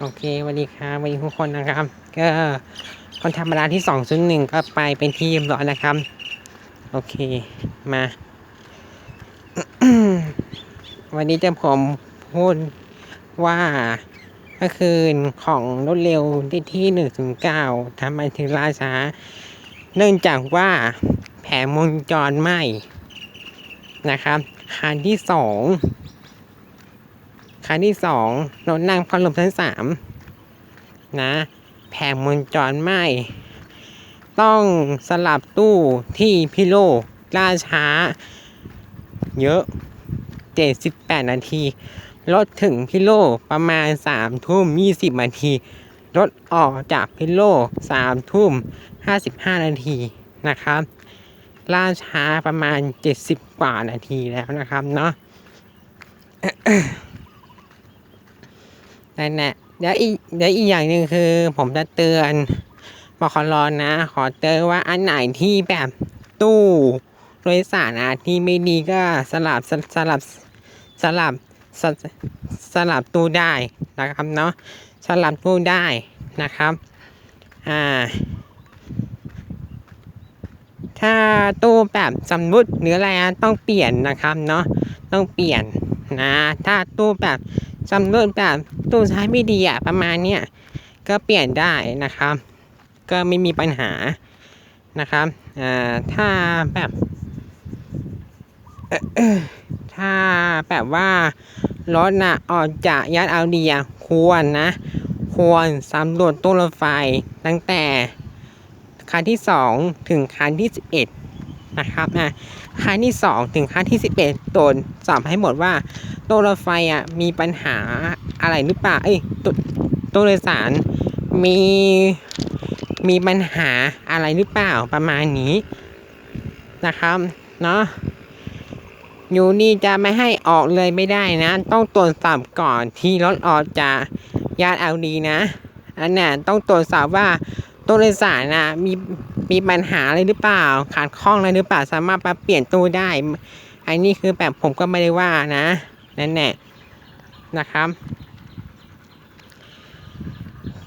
โอเคสวัสดีครับวัสดีทุกคนนะครับ ก็คนธรรมดาที่สองศูนย์หนึ่งก็ไปเป็นที่เรียบร้อยนะครับ โอเคมา วันนี้จะผมพูดว่าเมื่อคืนของรถเร็วที่ที่หนึ่งถึงเก้าทำไมถึงล่าช้า เนื่องจากว่าแผงวงจรไหม้นะครับคันที่สอง คันที่สองรถนั่งพัดลมชั้นสามนะแผงวงจรไม้ต้องสลับตู้ที่พิโลกล่าช้า เยอะ 78 นาทีรถถึงพิโลประมาณ3ทุ่ม20 นาทีรถออกจากพิโลก3ทุ่ม 55 นาทีนะครับ ล่าช้าประมาณ 70 กว่านาทีแล้วนะครับเนาะ นั่นแหละเดี๋ยวอีกเดี๋ยวอีกอย่างหนึ่งคือ ผมจะเตือนบคลอนนะ ขอเตือนว่าอันไหนที่แบบตู้โดยสารนะที่ไม่ดีก็สลับสสลับสลับสสลับตู้ได้นะครับเนาะสลับตู้ได้นะครับอ่าถ้าตู้แบบสมมุติหรืออะไรอะต้องเปลี่ยนนะครับเนาะต้องเปลี่ยนนะถ้าตู้แบบ สมมุติแบบตู้ใช้ไม่ดีอะประมาณเนี้ยก็เปลี่ยนได้นะครับ ก็ไม่มีปัญหานะครับถ้าแบบถ้าแบบว่ารถนะออกจากยัดเอาเดียควรนะ ควรสำรวจตู้รถไฟตั้งแต่คันที่ 2 ถึงคันที่ 11 นะครับนะคันที่ 2 ถึงคันที่ 11ตรวสอบให้หมดว่าตู้รถไฟอะมีปัญหาอะไรหรือเปล่าเอ้ยตู้ตู้โดยสารมีมีปัญหาอะไรหรือเปล่าประมาณนี้นะครับเนาะอยู่นี่จะไม่ให้ออกเลยไม่ได้นะ ต้องตรวจสอบก่อนที่รถออกจากยานเอลดีนะอันน่ะต้องตรวจสอบว่าตู้โดยสารนะมี มีปัญหาอะไรหรือเปล่า ขาดข้องอะไรหรือเปล่าสามารถมาเปลี่ยนตู้ได้ อันนี้คือแบบผมก็ไม่ได้ว่านะนั่นแหละนะครับ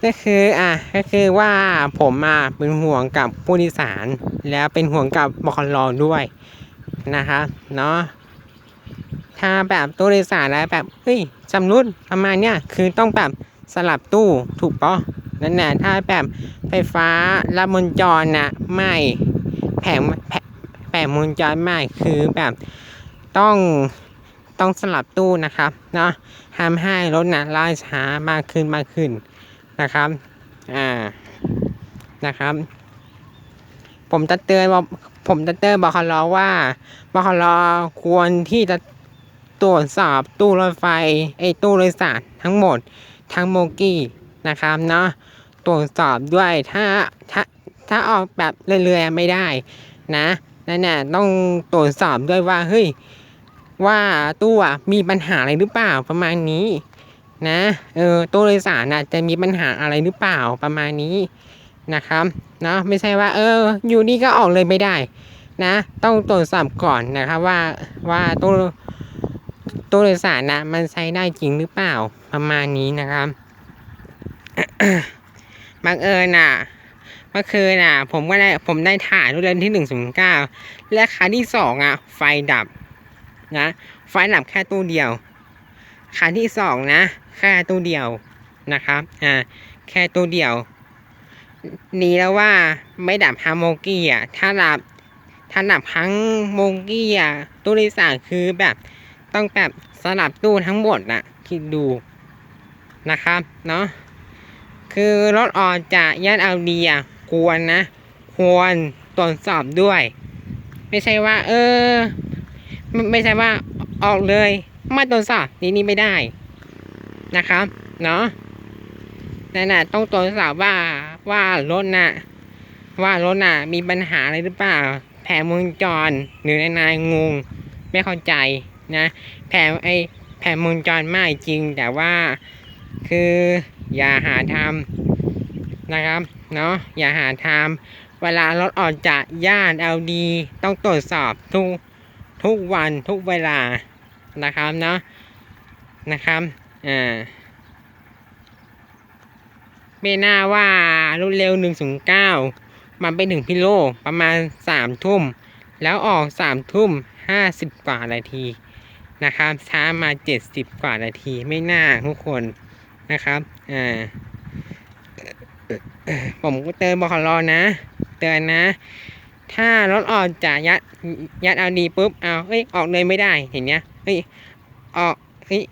ก็คืออะก็คือว่าผมมาเป็นห่วงกับผู้โดยสารแล้วเป็นห่วงกับบคลอด้วยนะครับเนาะถ้าแบบตู้โดยสารแล้วแบบเฮ้ยสำรุดประมาณเนี้ยคือต้องแบบสลับตู้ถูกปะ นั่นแหละถ้าแบบไฟฟ้าลัดวงจรนะไม่แผงแผงแผงวงจรไม่คือแบบต้องต้องสลับตู้นะครับเนาะทำให้รถนะล่าช้ามากขึ้นมากขึ้นนะครับอ่านะครับ ผมจะเตือนว่าผมจะเตือนบอกคลอว่าบคลควรที่จะตรวจสอบตู้รถไฟไอ้ตู้โดยสารทั้งหมดทั้งโมกี้ นะครับเนาะตรวจสอบด้วยถ้าถ้าถ้าออกแบบเรื่อยๆไม่ได้นะนั่นน่ะต้องตรวจสอบด้วยว่าเฮ้ยว่าตู้อะมีปัญหาอะไรหรือเปล่าประมาณนี้นะเออตู้โดยสารน่ะจะมีปัญหาอะไรหรือเปล่าประมาณนี้นะครับเนาะไม่ใช่ว่าเอออยู่นี่ก็ออกเลยไม่ได้นะต้องตรวจสอบก่อนนะครับว่าว่าตู้ตู้โดยสารนะมันใช้ได้จริงหรือเปล่าประมาณนี้นะครับ บังเอิญน่ะเมื่อคืนน่ะ ผมก็ได้ผมได้ถ่ายรูปเรือนที่หนึ่งศูนย์เก้าและคันที่สองอะ ไฟดับ นะ ไฟดับแค่ตู้เดียวคันที่สองนะ แค่ตู้เดียวนะครับ อ่า แค่ตู้เดียวนี่แล้วว่าไม่ดับฮาโมกี้อะ ถ้าดับ ถ้าดับทั้งโมกี้อะ ตู้โดยสารคือแบบต้องแบบสลับตู้ทั้งหมดนะคิดดูนะครับ เนาะ คือรถออกจากย่านเอาเดีอะควรนะ ควรตรวจสอบด้วย ไม่ใช่ว่า เออไม่ไม่ใช่ว่าออกเลย ไม่ตรวจสอบนี่นี่ไม่ได้นะครับ เนาะนั่นน่ะต้องตรวจสอบว่าว่ารถน่ะ ว่ารถน่ะ มีปัญหาอะไรหรือเปล่า แผงวงจรหรือนายนายงง ไม่เข้าใจนะ แผงไอแผงวงจรไม่จริงแต่ว่า คืออย่าหาทำนะครับเนาะอย่าหาทำเวลารถออกจากย่านเอลดีต้องตรวจสอบทุกทุกวันทุกเวลานะครับเนาะนะครับอ่าไม่น่าว่ารถเร็วหนึ่งศูนย์เก้ามันไปถึงพิโลประมาณสามทุ่ม แล้วออกสามทุ่มห้าสิบกว่านาทีนะครับช้ามาเจ็ดสิบกว่านาทีไม่น่าทุกคน นะครับอ่าผมเตือนบขรอนะ เตือนนะ ถ้ารถออกจากยัดยัดเอาดีปุ๊บเอาเอ้ยออกเลยไม่ได้เห็นเนี้ยเฮ้ยออกเฮ้ย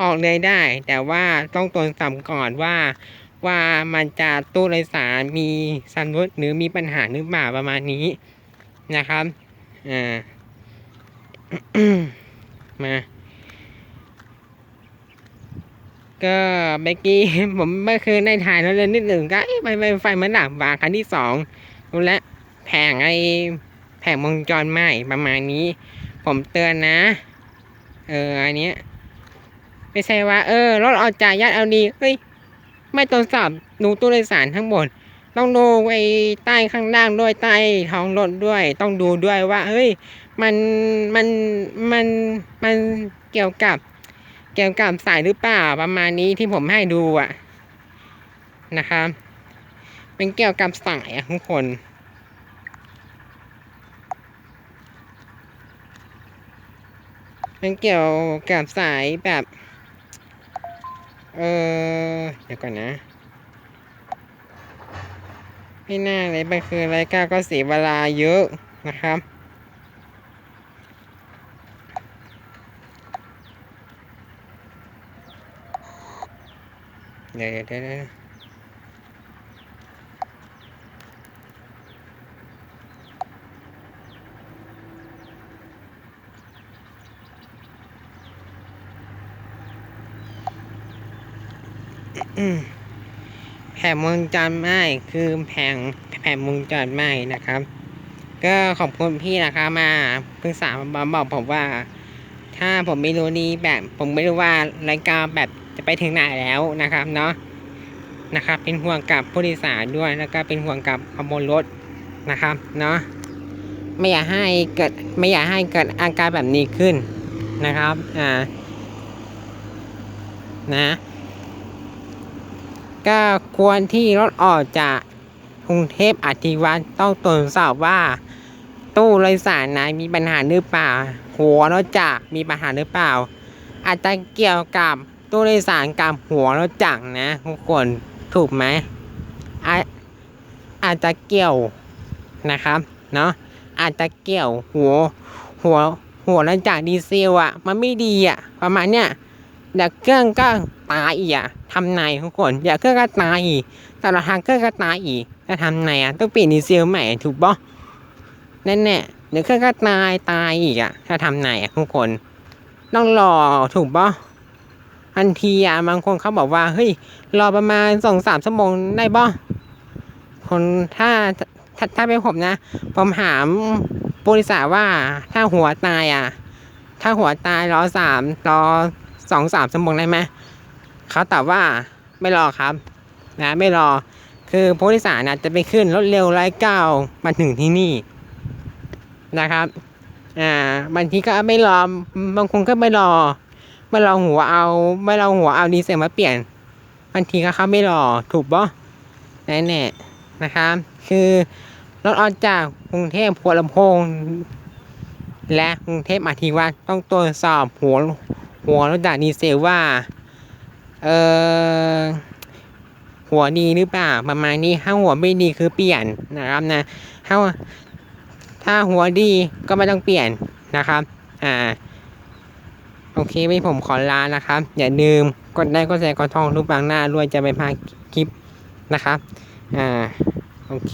ออกเลยได้ แต่ว่าต้องตรวจสอบก่อนว่าว่ามันจะตู้โดยสารมีซันรุดหรือมีปัญหาหรือเปล่าประมาณนี้นะครับอ่ามา ก็เมื่อกี้ผมไม่เคยได้ถ่ายแล้วเลยนิดหนึ่งก็ไฟไฟไฟมันดับบางครั้งที่สองรู้แล้วแผงไอแผงวงจรไหม้ประมาณนี้ ผมเตือนนะ เอออันเนี้ยไม่ใช่ว่า เออรถออกจากยัดเอาดีเฮ้ยไม่ตรวจสอบดูตู้โดยสารทั้งหมดต้องดูไอ้ใต้ข้างล่างด้วยใต้ท้องรถด้วย ต้องดูด้วยว่า เฮ้ย มันมันมันมันเกี่ยวกับ เกี่ยวกับสายหรือเปล่าประมาณนี้ที่ผมให้ดูอะนะครับเป็นเกี่ยวกับสายอะทุกคนเป็นเกี่ยวกับสายแบบเออเดี๋ยวก่อนนะไม่น่าเลยมันคือรายการก็เสียเวลาเยอะนะครับ เดี๋ยวเดี๋ยวเดี๋ยวแผงวงจรไหม้คือแผงแผงวงจรไหม้นะครับ ก็ขอบคุณพี่นะครับมาปรึกษามาบอกผมว่า ถ้าผมไม่รู้นี้แบบผมไม่รู้ว่ารายการแบบ จะไปถึงไหนแล้วนะครับเนาะนะครับ เป็นห่วงกับผู้โดยสารด้วยแล้วก็เป็นห่วงกับขบวนรถนะครับเนาะไม่อยากให้เกิดไม่อยากให้เกิดอาการแบบนี้ขึ้นนะครับอ่านะก็ควรที่รถออกจากกรุงเทพอธิวัตรต้องตรวจสอบว่า ตู้โดยสารไหนมีปัญหาหรือเปล่า หัวรถจักรมีปัญหาหรือเปล่า อาจจะเกี่ยวกับ ตู้โดยสารกับหัวรถจักรนะทุกคนถูกไหมอาอาจจะเกี่ยวนะครับเนาะอาจจะเกี่ยวหัวหัวหัวรถจักรดีเซลอะมันไม่ดีอะประมาณเนี้ยเดี๋ยวเครื่องก็ตายอีกอะทำไงทุกคนเดี๋ยวเครื่องก็ตายอีกแต่ละทางเครื่องก็ตายอีกจะทำไงอะต้องเปลี่ยนดีเซลใหม่ถูกปะนั่นแน่เดี๋ยวเครื่องก็ตายตายอีกอะถ้าทำไหนอะทุกคน ต้องรอถูกปะ ทันทีอะบางคนเขาบอกว่าเฮ้ยรอประมาณสองสามชั่วโมงได้ปะคนถ้าถ้าถ้าเป็นผมนะผมถามบริษัทว่าถ้าหัวตายอะถ้าหัวตายรอสามรอสองสามชั่วโมงได้ไหมเขาตอบว่าไม่รอครับ นะไม่รอ คือผู้โดยสารนะจะไปขึ้นรถเร็วไร้เก้ามาถึงที่นี่นะครับ อ่าบางทีก็ไม่รอบางคนก็ไม่รอ ไม่เรอหัวเอาไม่เรอหัวเอาดีเซลมาเปลี่ยนบางทีก็เขาไม่รอถูกปะแน่แน่นะครับ คือรถออกจากกรุงเทพหัวลำโพง และกรุงเทพอธิวัตต้องตรวจสอบหัวหัวรถจากดีเซลว่า เออหัวดีหรือเปล่าประมาณนี้ถ้าหัวไม่ดีคือเปลี่ยนนะครับนะถ้าถ้าหัวดีก็ไม่ต้องเปลี่ยนนะครับ อ่า โอเควิผมขอลานะครับ อย่าลืมกดไลค์กดแชร์กดทองรูปบางหน้าด้วยจะไปพาคลิปนะครับ อ่า โอเค